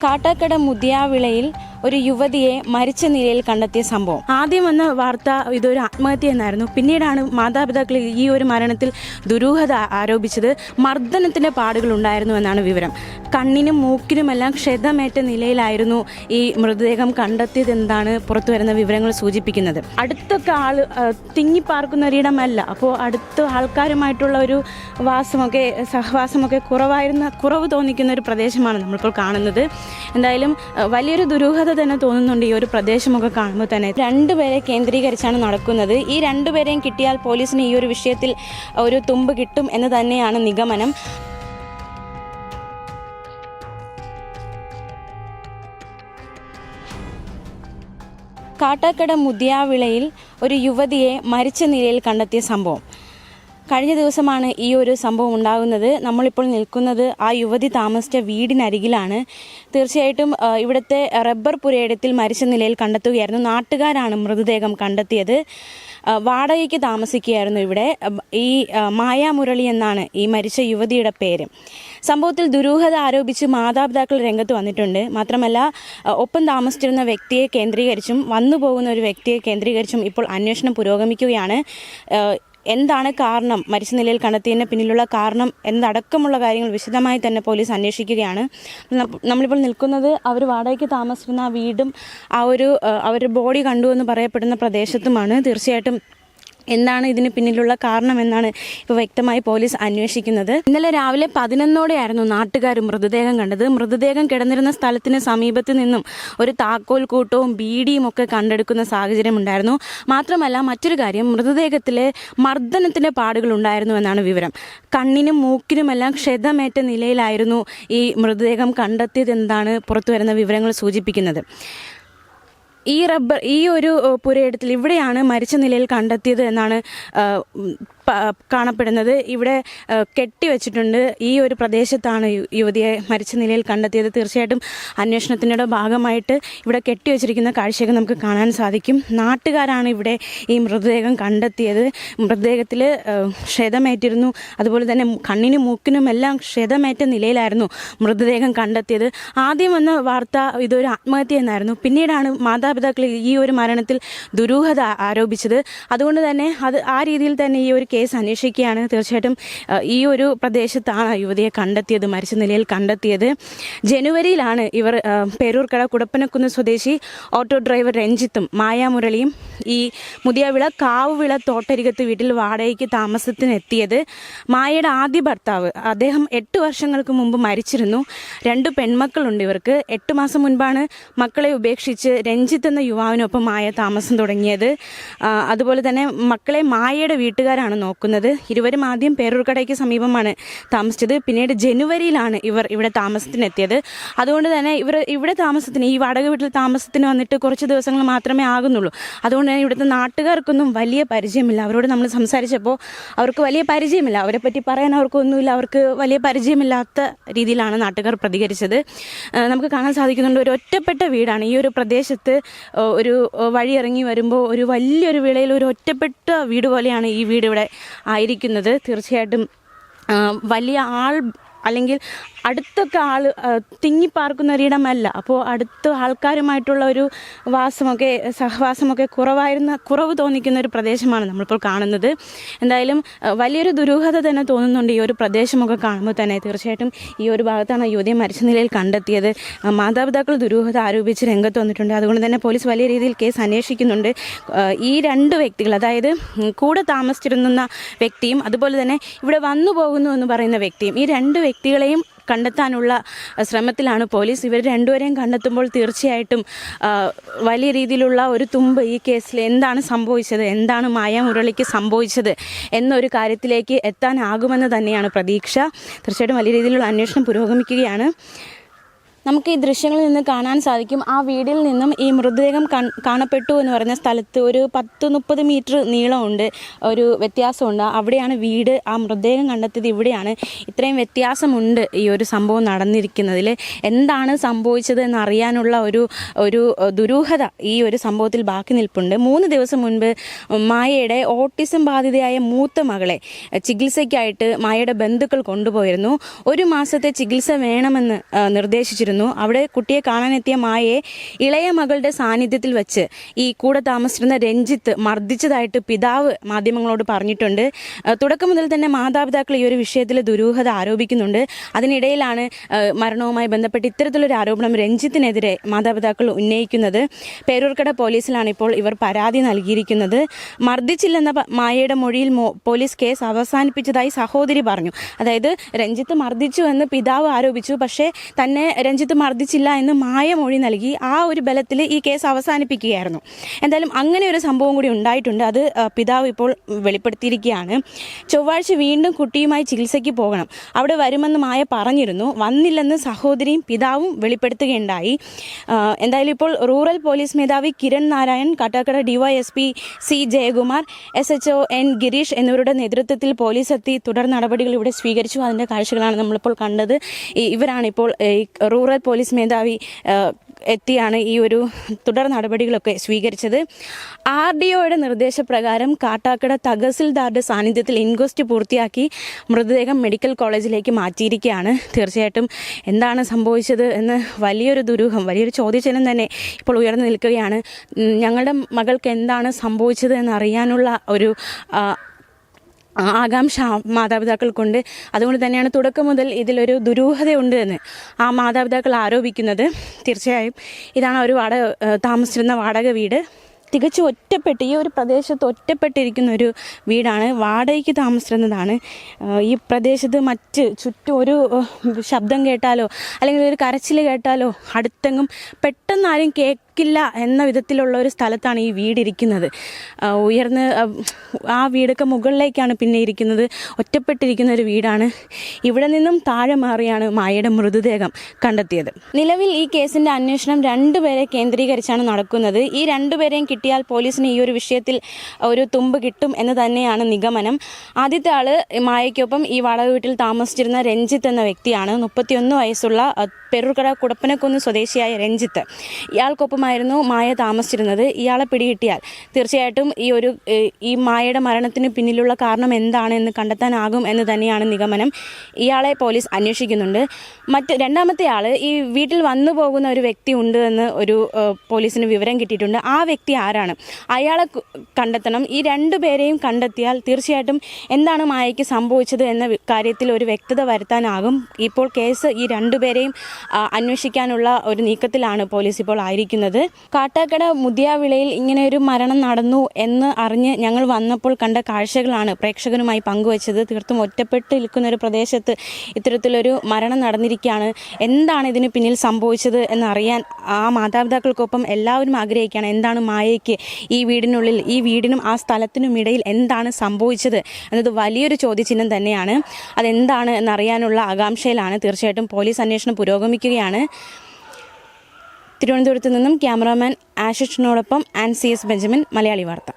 കാട്ടാക്കട മുതിയാവിളയിൽ ഒരു യുവതിയെ മരിച്ച നിലയിൽ കണ്ടെത്തിയ സംഭവം. ആദ്യം വന്ന വാർത്ത ഇതൊരു ആത്മഹത്യ എന്നായിരുന്നു. പിന്നീടാണ് മാതാപിതാക്കൾ ഈ ഒരു മരണത്തിൽ ദുരൂഹത ആരോപിച്ചത് മർദ്ദനത്തിന്റെ പാടുകൾ ഉണ്ടായിരുന്നു എന്നാണ് വിവരം. കണ്ണിനും മൂക്കിനുമെല്ലാം ക്ഷതമേറ്റ നിലയിലായിരുന്നു ഈ മൃതദേഹം കണ്ടെത്തിയതെന്നാണ് പുറത്തു വരുന്ന വിവരങ്ങൾ സൂചിപ്പിക്കുന്നത്. അടുത്തൊക്കെ ആൾ തിങ്ങിപ്പാർക്കുന്ന ഒരിടമല്ല അപ്പോൾ അടുത്ത ആൾക്കാരുമായിട്ടുള്ള ഒരു വാസമൊക്കെ സഹവാസമൊക്കെ കുറവായിരുന്ന കുറവ് തോന്നിക്കുന്ന ഒരു പ്രദേശമാണ് നമ്മളിപ്പോൾ കാണുന്നത്. എന്തായാലും വലിയൊരു ദുരൂഹത തന്നെ തോന്നുന്നുണ്ട് ഈ ഒരു പ്രദേശമൊക്കെ കാണുമ്പോൾ തന്നെ. രണ്ടുപേരെ കേന്ദ്രീകരിച്ചാണ് നടക്കുന്നത്. ഈ രണ്ടുപേരെയും കിട്ടിയാൽ പോലീസിന് ഈ ഒരു വിഷയത്തിൽ ഒരു തുമ്പ് കിട്ടും എന്ന് തന്നെയാണ് നിഗമനം. കാട്ടാക്കട മുതിയാവിളയിൽ ഒരു യുവതിയെ മരിച്ച നിലയിൽ കണ്ടെത്തിയ സംഭവം. കഴിഞ്ഞ ദിവസമാണ് ഈ ഒരു സംഭവം ഉണ്ടാകുന്നത്. നമ്മളിപ്പോൾ നിൽക്കുന്നത് ആ യുവതി താമസിച്ച വീടിനരികിലാണ്. തീർച്ചയായിട്ടും ഇവിടുത്തെ റബ്ബർ പുരയിടത്തിൽ മരിച്ച നിലയിൽ കണ്ടെത്തുകയായിരുന്നു. നാട്ടുകാരാണ് മൃതദേഹം കണ്ടെത്തിയത്. വാടകയ്ക്ക് താമസിക്കുകയായിരുന്നു ഇവിടെ. ഈ മായാമുരളി മുരളി എന്നാണ് ഈ മരിച്ച യുവതിയുടെ പേര്. സംഭവത്തിൽ ദുരൂഹത ആരോപിച്ച് മാതാപിതാക്കൾ രംഗത്ത് വന്നിട്ടുണ്ട്. മാത്രമല്ല ഒപ്പം താമസിച്ചിരുന്ന വ്യക്തിയെ കേന്ദ്രീകരിച്ചും വന്നു പോകുന്ന ഒരു വ്യക്തിയെ കേന്ദ്രീകരിച്ചും ഇപ്പോൾ അന്വേഷണം പുരോഗമിക്കുകയാണ്. എന്താണ് കാരണം? മരിച്ച നിലയിൽ കണ്ടെത്തിയതിന് പിന്നിലുള്ള കാരണം എന്നടക്കമുള്ള കാര്യങ്ങൾ വിശദമായി തന്നെ പോലീസ് അന്വേഷിക്കുകയാണ്. നമ്മളിപ്പോൾ നിൽക്കുന്നത് അവർ വാടകയ്ക്ക് താമസിക്കുന്ന ആ വീടും ആ ഒരു അവരുടെ ബോഡി കണ്ടു എന്ന് പറയപ്പെടുന്ന പ്രദേശത്തുമാണ്. തീർച്ചയായിട്ടും എന്താണ് ഇതിന് പിന്നിലുള്ള കാരണമെന്നാണ് ഇപ്പോൾ വ്യക്തമായി പോലീസ് അന്വേഷിക്കുന്നത്. ഇന്നലെ രാവിലെ പതിനൊന്നോടെയായിരുന്നു നാട്ടുകാർ മൃതദേഹം കണ്ടത്. മൃതദേഹം കിടന്നിരുന്ന സ്ഥലത്തിന് സമീപത്ത് നിന്നും ഒരു താക്കോൽ കൂട്ടവും ബീഡിയും ഒക്കെ കണ്ടെടുക്കുന്ന സാഹചര്യം ഉണ്ടായിരുന്നു. മാത്രമല്ല മറ്റൊരു കാര്യം മൃതദേഹത്തിലെ മർദ്ദനത്തിന്റെ പാടുകൾ ഉണ്ടായിരുന്നു എന്നാണ് വിവരം. കണ്ണിനും മൂക്കിനുമെല്ലാം ക്ഷതമേറ്റ നിലയിലായിരുന്നു ഈ മൃതദേഹം കണ്ടെത്തിയതെന്നാണ് പുറത്തു വരുന്ന വിവരങ്ങൾ സൂചിപ്പിക്കുന്നത്. ഈ റബ്ബർ ഈ ഒരു പുരയിടത്തിൽ ഇവിടെയാണ് മരിച്ച നിലയിൽ കണ്ടെത്തിയത് എന്നാണ് കാണപ്പെടുന്നത്. ഇവിടെ കെട്ടിവെച്ചിട്ടുണ്ട് ഈ ഒരു പ്രദേശത്താണ് യുവതിയെ മരിച്ച നിലയിൽ കണ്ടെത്തിയത്. തീർച്ചയായിട്ടും അന്വേഷണത്തിന്റെ ഭാഗമായിട്ട് ഇവിടെ കെട്ടിവെച്ചിരിക്കുന്ന കാഴ്ചയൊക്കെ നമുക്ക് കാണാൻ സാധിക്കും. നാട്ടുകാരാണ് ഇവിടെ ഈ മൃതദേഹം കണ്ടെത്തിയത്. മൃതദേഹത്തിൽ ക്ഷതമേറ്റിരുന്നു. അതുപോലെ തന്നെ കണ്ണിനും മൂക്കിനും എല്ലാം ക്ഷതമേറ്റ നിലയിലായിരുന്നു മൃതദേഹം കണ്ടെത്തിയത്. ആദ്യം വന്ന വാർത്ത ഇതൊരു ആത്മഹത്യ എന്നായിരുന്നു. പിന്നീടാണ് മാതാപിതാക്കൾ ഈ ഒരു മരണത്തിൽ ദുരൂഹത ആരോപിച്ചത്. അതുകൊണ്ട് തന്നെ അത് ആ രീതിയിൽ തന്നെ ഈ ഒരു കേസ് അന്വേഷിക്കുകയാണ്. തീർച്ചയായിട്ടും ഈ ഒരു പ്രദേശത്താണ് യുവതിയെ കണ്ടെത്തിയത് മരിച്ച നിലയിൽ കണ്ടെത്തിയത്. ജനുവരിയിലാണ് ഇവർ പേരൂർക്കട കുടപ്പനക്കുന്ന് സ്വദേശി ഓട്ടോ ഡ്രൈവർ രഞ്ജിത്തും മായാമുരളിയും ഈ മുതിയവിള കാവുവിള തോട്ടരികത്ത് വീട്ടിൽ വാടകയ്ക്ക് താമസത്തിന് എത്തിയത് മായയുടെ ആദ്യ ഭർത്താവ്. അദ്ദേഹം എട്ട് വർഷങ്ങൾക്ക് മുമ്പ് മരിച്ചിരുന്നു. രണ്ട് പെൺമക്കളുണ്ട് ഇവർക്ക്. എട്ട് മാസം മുൻപാണ് മക്കളെ ഉപേക്ഷിച്ച് രഞ്ജിത്ത് എന്ന യുവാവിനൊപ്പം മായ താമസം തുടങ്ങിയത്. അതുപോലെ തന്നെ മക്കളെ മായയുടെ വീട്ടുകാരാണ് നോക്കുന്നത്. ഇരുവരും ആദ്യം പേരൂർക്കടയ്ക്ക് സമീപമാണ് താമസിച്ചത്. പിന്നീട് ജനുവരിയിലാണ് ഇവർ ഇവിടെ താമസത്തിനെത്തിയത്. അതുകൊണ്ട് തന്നെ ഇവർ ഇവിടെ താമസത്തിന് ഈ വാടക വീട്ടിൽ താമസത്തിന് വന്നിട്ട് കുറച്ച് ദിവസങ്ങൾ മാത്രമേ ആകുന്നുള്ളൂ. അതുകൊണ്ട് തന്നെ ഇവിടുത്തെ നാട്ടുകാർക്കൊന്നും വലിയ പരിചയമില്ല. അവരോട് നമ്മൾ സംസാരിച്ചപ്പോൾ അവർക്ക് വലിയ പരിചയമില്ല. അവരെ പറ്റി പറയാൻ അവർക്കൊന്നുമില്ല. അവർക്ക് വലിയ പരിചയമില്ലാത്ത രീതിയിലാണ് നാട്ടുകാർ പ്രതികരിച്ചത്. നമുക്ക് കാണാൻ സാധിക്കുന്നുണ്ട് ഒരു ഒറ്റപ്പെട്ട വീടാണ്. ഈ ഒരു പ്രദേശത്ത് ഒരു വഴി ഇറങ്ങി വരുമ്പോൾ ഒരു വലിയൊരു വിളയിൽ ഒരു ഒറ്റപ്പെട്ട വീട് പോലെയാണ് ഈ വീട് ഇവിടെ ആയിരിക്കുന്നത്. തീർച്ചയായിട്ടും വലിയ ആൾ അല്ലെങ്കിൽ അടുത്തൊക്കെ ആൾ തിങ്ങിപ്പാർക്കുന്ന ഒരിടമല്ല. അപ്പോൾ അടുത്ത ആൾക്കാരുമായിട്ടുള്ള ഒരു വാസമൊക്കെ സഹവാസമൊക്കെ കുറവായിരുന്ന കുറവ് തോന്നിക്കുന്ന ഒരു പ്രദേശമാണ് നമ്മളിപ്പോൾ കാണുന്നത്. എന്തായാലും വലിയൊരു ദുരൂഹത തന്നെ തോന്നുന്നുണ്ട് ഈ ഒരു പ്രദേശമൊക്കെ കാണുമ്പോൾ തന്നെ. തീർച്ചയായിട്ടും ഈ ഒരു ഭാഗത്താണ് യുവതിയെ മരിച്ച നിലയിൽ കണ്ടെത്തിയത്. മാതാപിതാക്കൾ ദുരൂഹത ആരോപിച്ച് രംഗത്ത് വന്നിട്ടുണ്ട്. അതുകൊണ്ട് തന്നെ പോലീസ് വലിയ രീതിയിൽ കേസ് അന്വേഷിക്കുന്നുണ്ട്. ഈ രണ്ട് വ്യക്തികൾ അതായത് കൂടെ താമസിച്ചിരുന്ന വ്യക്തിയും അതുപോലെ തന്നെ ഇവിടെ വന്നു പോകുന്നു എന്ന് പറയുന്ന വ്യക്തിയും ഈ രണ്ട് വ്യക്തികളെയും കണ്ടെത്താനുള്ള ശ്രമത്തിലാണ് പോലീസ്. ഇവർ രണ്ടുപേരെയും കണ്ടെത്തുമ്പോൾ തീർച്ചയായിട്ടും വലിയ രീതിയിലുള്ള ഒരു തുമ്പ് ഈ കേസിൽ എന്താണ് സംഭവിച്ചത് എന്താണ് മായ മുരളിക്ക് സംഭവിച്ചത് എന്നൊരു കാര്യത്തിലേക്ക് എത്താനാകുമെന്ന് തന്നെയാണ് പ്രതീക്ഷ. തീർച്ചയായിട്ടും വലിയ രീതിയിലുള്ള അന്വേഷണം പുരോഗമിക്കുകയാണ്. നമുക്ക് ഈ ദൃശ്യങ്ങളിൽ നിന്ന് കാണാൻ സാധിക്കും. ആ വീടിൽ നിന്നും ഈ മൃതദേഹം കാണപ്പെട്ടു എന്ന് പറഞ്ഞ സ്ഥലത്ത് ഒരു പത്ത് മുപ്പത് മീറ്റർ നീളമുണ്ട്. ഒരു വ്യത്യാസമുണ്ട്. അവിടെയാണ് വീട്. ആ മൃതദേഹം കണ്ടെത്തിയത് ഇവിടെയാണ്. ഇത്രയും വ്യത്യാസമുണ്ട് ഈ ഒരു സംഭവം നടന്നിരിക്കുന്നതിൽ എന്താണ് സംഭവിച്ചത് എന്നറിയാനുള്ള ഒരു ഒരു ദുരൂഹത ഈ ഒരു സംഭവത്തിൽ ബാക്കി നിൽപ്പുണ്ട്. മൂന്ന് ദിവസം മുൻപ് മായയുടെ ഓട്ടിസം ബാധിതയായ മൂത്ത മകളെ ചികിത്സയ്ക്കായിട്ട് മായയുടെ ബന്ധുക്കൾ കൊണ്ടുപോയിരുന്നു. ഒരു മാസത്തെ ചികിത്സ വേണമെന്ന് നിർദ്ദേശിച്ചിരുന്നു. വന്നു അവിടെ കുട്ടിയെ കാണാനെത്തിയ മായയെ ഇളയ മകളുടെ സാന്നിധ്യത്തിൽ വെച്ച് ഈ കൂടെ താമസിച്ചിരുന്ന രഞ്ജിത്ത് മർദ്ദിച്ചതായിട്ട് പിതാവ് മാധ്യമങ്ങളോട് പറഞ്ഞിട്ടുണ്ട്. തുടക്കം മുതൽ തന്നെ മാതാപിതാക്കൾ ഈ ഒരു വിഷയത്തിൽ ദുരൂഹത ആരോപിക്കുന്നുണ്ട്. അതിനിടയിലാണ് മരണവുമായി ബന്ധപ്പെട്ട് ഇത്തരത്തിലൊരു ആരോപണം രഞ്ജിത്തിനെതിരെ മാതാപിതാക്കൾ ഉന്നയിക്കുന്നത്. പേരൂർക്കട പോലീസിലാണ് ഇപ്പോൾ ഇവർ പരാതി നൽകിയിരിക്കുന്നത്. മർദ്ദിച്ചില്ലെന്ന മായയുടെ മൊഴിയിൽ പോലീസ് കേസ് അവസാനിപ്പിച്ചതായി സഹോദരി പറഞ്ഞു. അതായത് രഞ്ജിത്ത് മർദ്ദിച്ചു എന്ന് പിതാവ് ആരോപിച്ചു. പക്ഷേ തന്നെ രഞ്ജിത്ത് മർദ്ദിച്ചില്ല എന്ന് മായ മൊഴി നൽകി ആ ഒരു ബലത്തിൽ ഈ കേസ് അവസാനിപ്പിക്കുകയായിരുന്നു. എന്തായാലും അങ്ങനെ ഒരു സംഭവം കൂടി ഉണ്ടായിട്ടുണ്ട്. അത് പിതാവ് ഇപ്പോൾ വെളിപ്പെടുത്തിയിരിക്കുകയാണ്. ചൊവ്വാഴ്ച വീണ്ടും കുട്ടിയുമായി ചികിത്സയ്ക്ക് പോകണം. അവിടെ വരുമെന്ന് മായ പറഞ്ഞിരുന്നു. വന്നില്ലെന്ന് സഹോദരിയും പിതാവും വെളിപ്പെടുത്തുകയുണ്ടായി. എന്തായാലും ഇപ്പോൾ റൂറൽ പോലീസ് മേധാവി Kiran Narayan Kattakkada DYSP C Jayakumar S H O N Girish എന്നിവരുടെ നേതൃത്വത്തിൽ പോലീസ് എത്തി തുടർ നടപടികൾ ഇവിടെ സ്വീകരിച്ചു. അതിന്റെ കാഴ്ചകളാണ് നമ്മളിപ്പോൾ കണ്ടത്. ഇവരാണിപ്പോൾ ഏ, പോലീസ് മേധാവി എത്തിയാണ് ഈ ഒരു തുടർ നടപടികളൊക്കെ സ്വീകരിച്ചത്. ആർ ഡി ഒയുടെ നിർദ്ദേശപ്രകാരം കാട്ടാക്കട തഹസിൽദാറുടെ സാന്നിധ്യത്തിൽ ഇൻക്വസ്റ്റ് പൂർത്തിയാക്കി മൃതദേഹം മെഡിക്കൽ കോളേജിലേക്ക് മാറ്റിയിരിക്കുകയാണ്. തീർച്ചയായിട്ടും എന്താണ് സംഭവിച്ചത് എന്ന് വലിയൊരു ദുരൂഹം വലിയൊരു ചോദ്യചിഹ്നം തന്നെ ഇപ്പോൾ ഉയർന്നു നിൽക്കുകയാണ്. ഞങ്ങളുടെ മകൾക്ക് എന്താണ് സംഭവിച്ചത് എന്നറിയാനുള്ള ഒരു ആകാംക്ഷ മാതാപിതാക്കൾക്കുണ്ട്. അതുകൊണ്ട് തന്നെയാണ് തുടക്കം മുതൽ ഇതിലൊരു ദുരൂഹതയുണ്ട് എന്ന് ആ മാതാപിതാക്കൾ ആരോപിക്കുന്നത്. തീർച്ചയായും ഇതാണ് ഒരു വാടക താമസിച്ചിരുന്ന വാടക വീട്. തികച്ചും ഒറ്റപ്പെട്ട് ഈ ഒരു പ്രദേശത്ത് ഒറ്റപ്പെട്ടിരിക്കുന്ന ഒരു വീടാണ് വാടകയ്ക്ക് താമസിച്ചിരുന്നതാണ്. ഈ പ്രദേശത്ത് മറ്റ് ചുറ്റും ഒരു ശബ്ദം കേട്ടാലോ അല്ലെങ്കിൽ ഒരു കരച്ചിൽ കേട്ടാലോ അടുത്തെങ്ങും പെട്ടെന്ന് ആരും കേൾക്കില്ല എന്ന വിധത്തിലുള്ള ഒരു സ്ഥലത്താണ് ഈ വീടിരിക്കുന്നത്. ഉയർന്ന് ആ, വീടൊക്കെ മുകളിലേക്കാണ് പിന്നെ ഇരിക്കുന്നത്. ഒറ്റപ്പെട്ടിരിക്കുന്ന ഒരു വീടാണ്. ഇവിടെ നിന്നും താഴെ മാറിയാണ് മായയുടെ മൃതദേഹം കണ്ടെത്തിയത്. നിലവിൽ ഈ കേസിന്റെ അന്വേഷണം രണ്ടുപേരെ കേന്ദ്രീകരിച്ചാണ് നടക്കുന്നത്. ഈ രണ്ടുപേരെയും കിട്ടിയാൽ പോലീസിന് ഈ ഒരു വിഷയത്തിൽ ഒരു തുമ്പ് കിട്ടും എന്ന് തന്നെയാണ് നിഗമനം. ആദ്യത്തെ ആൾ മായയ്ക്കൊപ്പം ഈ വാടക വീട്ടിൽ താമസിച്ചിരുന്ന രഞ്ജിത്ത് എന്ന വ്യക്തിയാണ്. മുപ്പത്തിയൊന്ന് വയസ്സുള്ള പെരൂർക്കട കുടപ്പനക്കുന്ന് സ്വദേശിയായ രഞ്ജിത്ത്. ഇയാൾക്കൊപ്പമായിരുന്നു മായ താമസിച്ചിരുന്നത്. ഇയാളെ പിടികിട്ടിയാൽ തീർച്ചയായിട്ടും ഈ ഒരു ഈ മായയുടെ മരണത്തിന് പിന്നിലുള്ള കാരണം എന്താണ് എന്ന് കണ്ടെത്താനാകും എന്ന് തന്നെയാണ് നിഗമനം. ഇയാളെ പോലീസ് അന്വേഷിക്കുന്നുണ്ട്. മറ്റ് രണ്ടാമത്തെ ആൾ ഈ വീട്ടിൽ വന്നു പോകുന്ന ഒരു വ്യക്തി ഉണ്ട് എന്ന് ഒരു പോലീസിന് വിവരം കിട്ടിയിട്ടുണ്ട്. ആ വ്യക്തി ആരാണ്? അയാളെ കണ്ടെത്തണം. ഈ രണ്ടു പേരെയും കണ്ടെത്തിയാൽ തീർച്ചയായിട്ടും എന്താണ് മായയ്ക്ക് സംഭവിച്ചത് എന്ന കാര്യത്തിൽ ഒരു വ്യക്തത വരുത്താനാകും. ഇപ്പോൾ കേസ് ഈ രണ്ടുപേരെയും അന്വേഷിക്കാനുള്ള ഒരു നീക്കത്തിലാണ് പോലീസ് ഇപ്പോൾ ആയിരിക്കുന്നത്. കാട്ടാക്കട മുതിയാവിളയിൽ ഇങ്ങനെ ഒരു മരണം നടന്നു എന്ന് അറിഞ്ഞ് ഞങ്ങൾ വന്നപ്പോൾ കണ്ട കാഴ്ചകളാണ് പ്രേക്ഷകരുമായി പങ്കുവച്ചത്. തീർത്തും ഒറ്റപ്പെട്ട് നിൽക്കുന്ന ഒരു പ്രദേശത്ത് ഇത്തരത്തിലൊരു മരണം നടന്നിരിക്കുകയാണ്. എന്താണ് ഇതിന് പിന്നിൽ സംഭവിച്ചത് എന്നറിയാൻ ആ മാതാപിതാക്കൾക്കൊപ്പം എല്ലാവരും ആഗ്രഹിക്കുകയാണ്. എന്താണ് മായയ്ക്ക് ഈ വീടിനുള്ളിൽ ഈ വീടിനും ആ സ്ഥലത്തിനും ഇടയിൽ എന്താണ് സംഭവിച്ചത് എന്നത് വലിയൊരു ചോദ്യചിഹ്നം തന്നെയാണ്. അതെന്താണ് എന്നറിയാനുള്ള ആകാംക്ഷയിലാണ് തീർച്ചയായിട്ടും പോലീസ് അന്വേഷണം പുരോഗമിക്കുകയാണ് തിരുവനന്തപുരത്ത് നിന്നും cameraman ആഷിഷിനോടൊപ്പം and C S Benjamin Malayali Vartha.